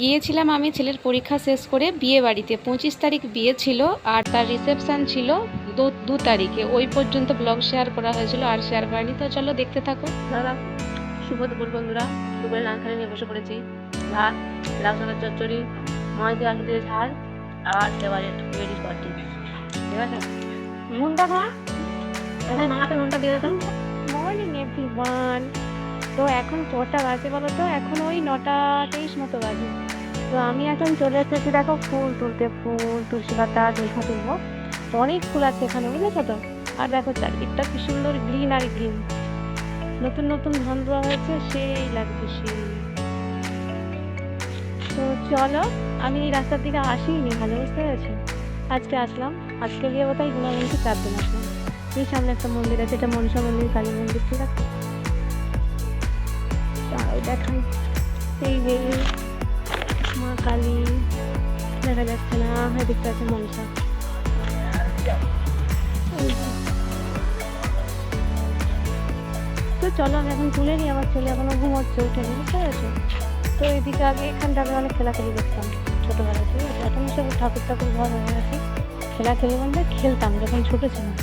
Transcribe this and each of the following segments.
গিয়েছিলাম আমি ছেলের পরীক্ষা শেষ করে বিয়ে বাড়িতে। পঁচিশ তারিখ বিয়ে ছিল আর তার রিসেপশান ছিল দু দু তারিখে। ওই পর্যন্ত ব্লগ শেয়ার করা হয়েছিল আর শেয়ার করানি। তো চলো দেখতে থাকো। দাদা শুভ দুপুর বন্ধুরা। দুপুরে রান্নাখানে নিয়ে বসে পড়েছি। ভাত লাউ শাকের চচ্চড়ি মাছ দিয়ে আলু দিয়ে ঝাল আর এবারে রেডি পার্টি ঠিক আছে? নুনটা খা। মাকে নুনটা দিয়ে দিতাম মর্নিং এভরিওয়ান তো এখন কটা বাজে বলো তো? এখন ওই নটা তেইশ মতো বাজে। তো আমি এখন চলে এসেছি, দেখো ফুল তুলতে, ফুল, তুলসী পাতা দেখা তুলবো। তো অনেক ফুল আছে এখানে, বুঝেছ তো? আর দেখো চারদিকটা কি সুন্দর গ্রিন আর গ্রিন নতুন নতুন ধান দেওয়া হয়েছে, সেই লাগছে সেই। তো চলো, আমি এই রাস্তার দিকে আসিনি ভালো বুঝতে পেরেছি? আজকে আসলাম। আজকে গিয়ে বোধহয় গুণাগঞ্জে চার দিন আসলাম। এই সামনে একটা মন্দির আছে, এটা মনসা মন্দির, কালী মন্দির, ঠিক আছে? তাই দেখাই। এই যে, মা কালী, দেখা যাচ্ছে না এদিকটা আছে মনসা। তো চলো, আমি এখন তুলে নিই, আমার ছেলে এখনও ঘুমোচ্ছে, উঠে নি বুঝতে পেরেছ তো এদিকে আগে এখানটা আমি অনেক খেলাখেলি করতাম ছোটোবেলায়, ঠিক আছে? এখন সব ঠাকুর ঠাকুর ঘর হয়ে গেছে। খেলাখেলি বলতে খেলতাম, যখন ছোটো ছিলাম।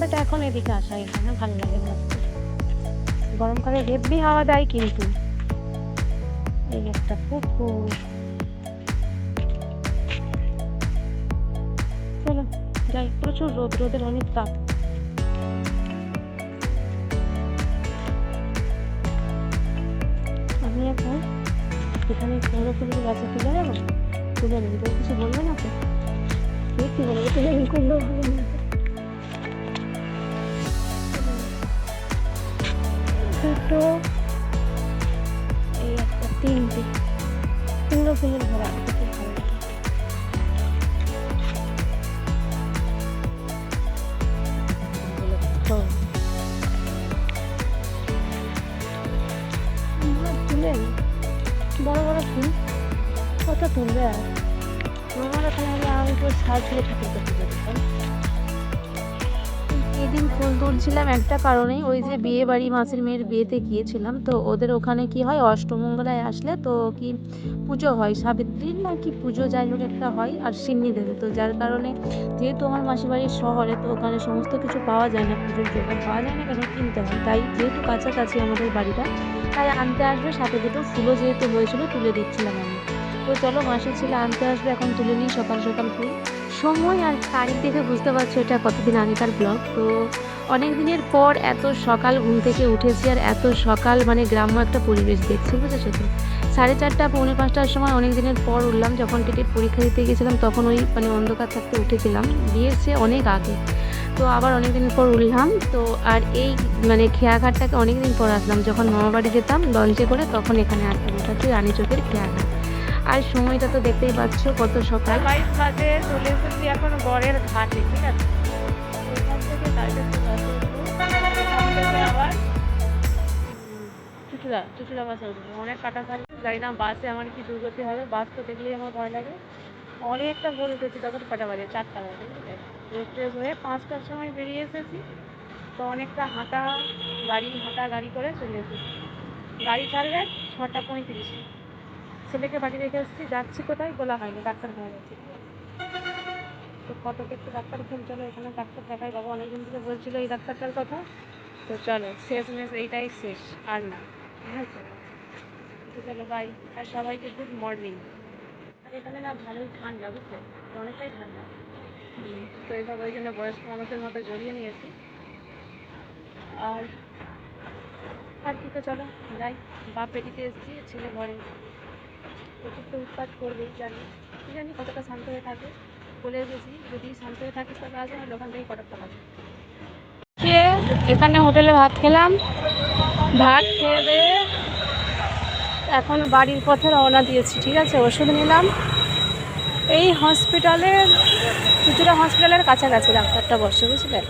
বাট এখন এদিকে আসা এখানে, ভালো লাগে ঘুরতে গরমকালে হেভি হাওয়া দেয় কিন্তু। এই একটা পুকুর। চলো, যাই, প্রচুর রোদ, রোদের অনেক তাপ। আমি এখন এখানে পনেরো ফুলের গাছে তুলে যাব তুলে নেব কিছু বলবে না তো? কি বলবে? তুলে করলেও না। দুটো এই একটা তিনটে। লাগে তো। আমরা তুলে বড় বড় ফুল। কত তুলবে আর? আমার ওখানে হলে আমি পুরো সাজ হয়ে ঠাকুর করতে পারতাম এদিন ফুল তুলছিলাম একটা কারণেই, ওই যে বিয়ে বাড়ি মাসের মেয়ের বিয়েতে গিয়েছিলাম। তো ওদের ওখানে কি হয়, অষ্টমঙ্গলায় আসলে তো কি পুজো হয় সাবিত্রীর না কি পুজো যাই হোক একটা হয়, আর সিন্নি দেবে। তো যার কারণে যেহেতু আমার মাসির বাড়ির শহরে, তো ওখানে সমস্ত কিছু পাওয়া যায় না, পুজোর জন্য পাওয়া যায় না কেন, কিনতে হয়। তাই যেহেতু কাছাকাছি আমাদের বাড়িটা, তাই আনতে আসবে, সাথে দুটো ফুলও যেহেতু হয়েছিল, তুলে দিচ্ছিলাম আমি। তো চলো মাসির ছেলে আনতে আসবে, এখন তুলে নিই সকাল সকাল ফুল। সময় আর তারিখ দেখে বুঝতে পারছ এটা কতদিন আগেকার ব্লগ তো অনেক দিনের পর এত সকাল ঘুম থেকে উঠেছি আর এত সকাল মানে গ্রাম্য একটা পরিবেশ দেখছি, বুঝেছ তো? সাড়ে চারটা, পৌনে পাঁচটার সময় অনেক দিনের পর উঠলাম, যখন টিকিট পরীক্ষা দিতে গেছিলাম তখন ওই মানে অন্ধকার থাকতে উঠেছিলাম, বিয়ের সে অনেক আগে। তো আবার অনেক দিন পর উঠলাম, তো আর এই মানে খেয়াঘাটটাকে অনেক দিন পর আসলাম, যখন মামাবাড়ি যেতাম লঞ্চে করে তখন এখানে আসতাম ওটা হচ্ছে রানী চোখের খেয়াঘাট। আর সময়টা তো দেখতেই পাচ্ছ কত সকাল। বাইশ বাজে চলে এসেছি এখন গড়ের ঘাটে, ঠিক আছে? ওইখান থেকে আবার অনেক না বাসে আমার কি দুর্গতি হবে। বাস তো দেখলেই আমার ভয় লাগে। অনেকটা উঠেছি বাজে, চারটা বাজে হয়ে পাঁচটার সময় বেরিয়ে এসেছি। তো অনেকটা হাঁটা গাড়ি হাঁটা গাড়ি করে চলে এসেছি। গাড়ি ছটা পঁয়ত্রিশে। ছেলেকে বাড়ি রেখে এসেছি যাচ্ছি কোথায় বলা হয়নি, ডাক্তার হয়ে গেছে। তো কত একটু ডাক্তার ফোন চলো এখানে ডাক্তার দেখাই, বাবা অনেকদিন থেকে বলছিল এই ডাক্তারটার কথা। তো চলো, শেষ মেশ, এইটাই শেষ, আর না। ঠিক তো চলো বাই আর সবাইকে গুড মর্নিং আর এখানে না ভালোই ঠান্ডা, বুঝলে? অনেকটাই ঠান্ডা। তো এবার ওই জন্য বয়স্ক মানুষের মতো জড়িয়ে নিয়েছি। আর আর কি তো চলো, যাই। বাপ পেটিতে এসেছি, ছেলে ঘরে। প্রচুর উৎপাত জানি। জানি কতটা শান্ত হয়ে থাকে, বলে এসেছি যদি শান্ত হয়ে থাকিস তবে আসবে না ওখান থেকে কটার টাকা এখানে হোটেলে ভাত খেলাম। ভাত খেয়ে এখন বাড়ির পথে রওনা দিয়েছি, ঠিক আছে? ওষুধ নিলাম। এই হসপিটালের চুচুড়া হসপিটালের কাছাকাছি, ডাক্তারটা বসে, বুঝলে?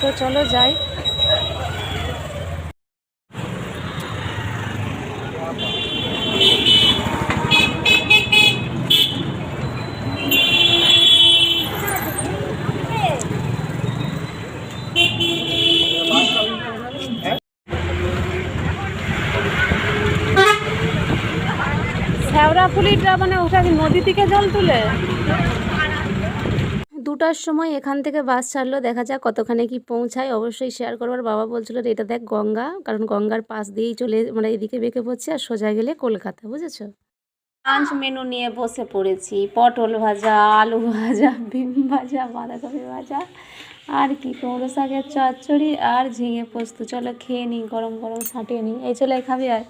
তো চলো যাই। মানে ওটা কি নদী থেকে জল তুলে? দুটার সময় এখান থেকে বাস ছাড়লো দেখা যাক কতখানি কি পৌঁছায়। অবশ্যই শেয়ার করবার বাবা বলছিল যে এটা দেখ গঙ্গা কারণ গঙ্গার পাশ দিয়েই চলে মানে এদিকে বেঁকে পড়ছে আর সোজা গেলে কলকাতা বুঝেছ? লাঞ্চ মেনু নিয়ে বসে পড়েছি পটল ভাজা আলু ভাজা বিম ভাজা বাঁধাকপি ভাজা আর কি কুমড়ো শাকের চচ্চড়ি আর ঝিঙে পোস্ত। চলো খেয়ে নিই গরম গরম ছাটিয়ে নিই। এই চলে খাবি আর।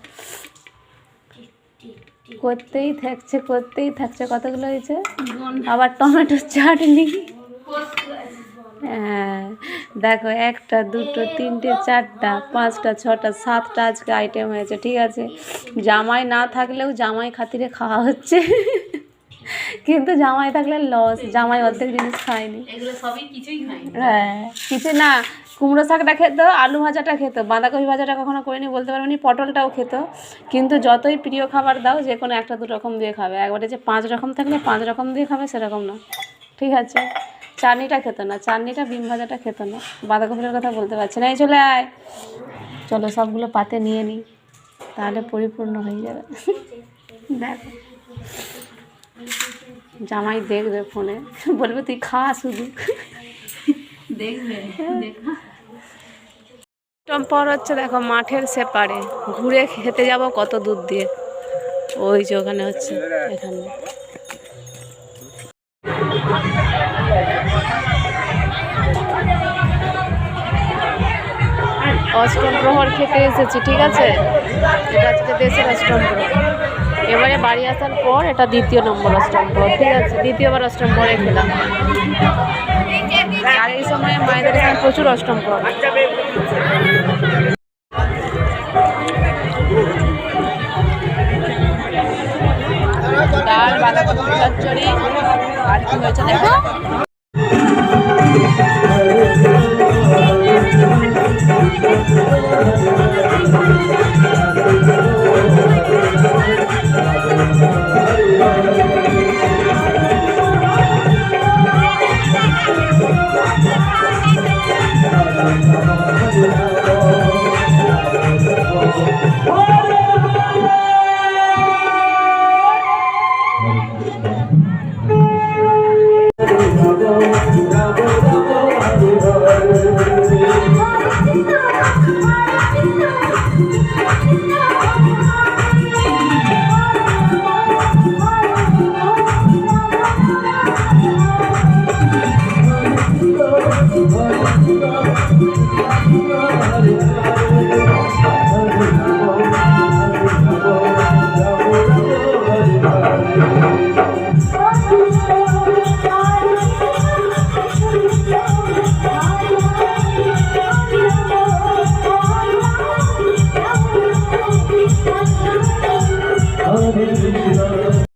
করতেই থাকছে করতেই থাকছে। কতগুলো হয়েছে? আবার টমেটো চাটনি। হ্যাঁ দেখো একটা দুটো তিনটে চারটা পাঁচটা ছটা সাতটা আজকে আইটেম হয়েছে ঠিক আছে? জামাই না থাকলেও জামাই খাতিরে খাওয়া হচ্ছে। কিন্তু জামাই থাকলে লস জামাই অর্ধেক জিনিস খায়নি। হ্যাঁ কিছু না কুমড়ো শাকটা খেত আলু ভাজাটা খেত বাঁধাকপি ভাজাটা কখনো করিনি বলতে পারব না পটলটাও খেত। কিন্তু যতই প্রিয় খাবার দাও যে কোনো একটা দু রকম দিয়ে খাবে। একবারে যে পাঁচ রকম থাকলে পাঁচ রকম দিয়ে খাবে সেরকম না। ঠিক আছে? চাটনিটা খেত না চাটনিটা বিম ভাজাটা খেত না। বাঁধাকপির কথা বলতে পারছি না। এই চলে আয়। চলো সবগুলো পাতে নিয়ে নিই তাহলে পরিপূর্ণ হয়ে যাবে। দেখো। জামাই দেখবে ফোনে। বলবে তুই খা শুধু। দেখবে পর হচ্ছে দেখো মাঠের সেপারে ঘুরে খেতে যাব কত দূর দিয়ে। ওই যে ওখানে হচ্ছে এখানে। অষ্টম প্রহর খেতে এসেছি, ঠিক আছে? এটা আজকে দেশের অষ্টম প্রহর। এবারে বাড়ি আসার পর এটা দ্বিতীয় নম্বর অষ্টম প্রহর, ঠিক আছে? দ্বিতীয়বার অষ্টম প্রহরে খেলাম। আর এই সময় মায়েদের এখানে প্রচুর অষ্টম প্রহর। ডাল বাঁধাকপি চচ্চড়ি আর কি হয়েছে দেখো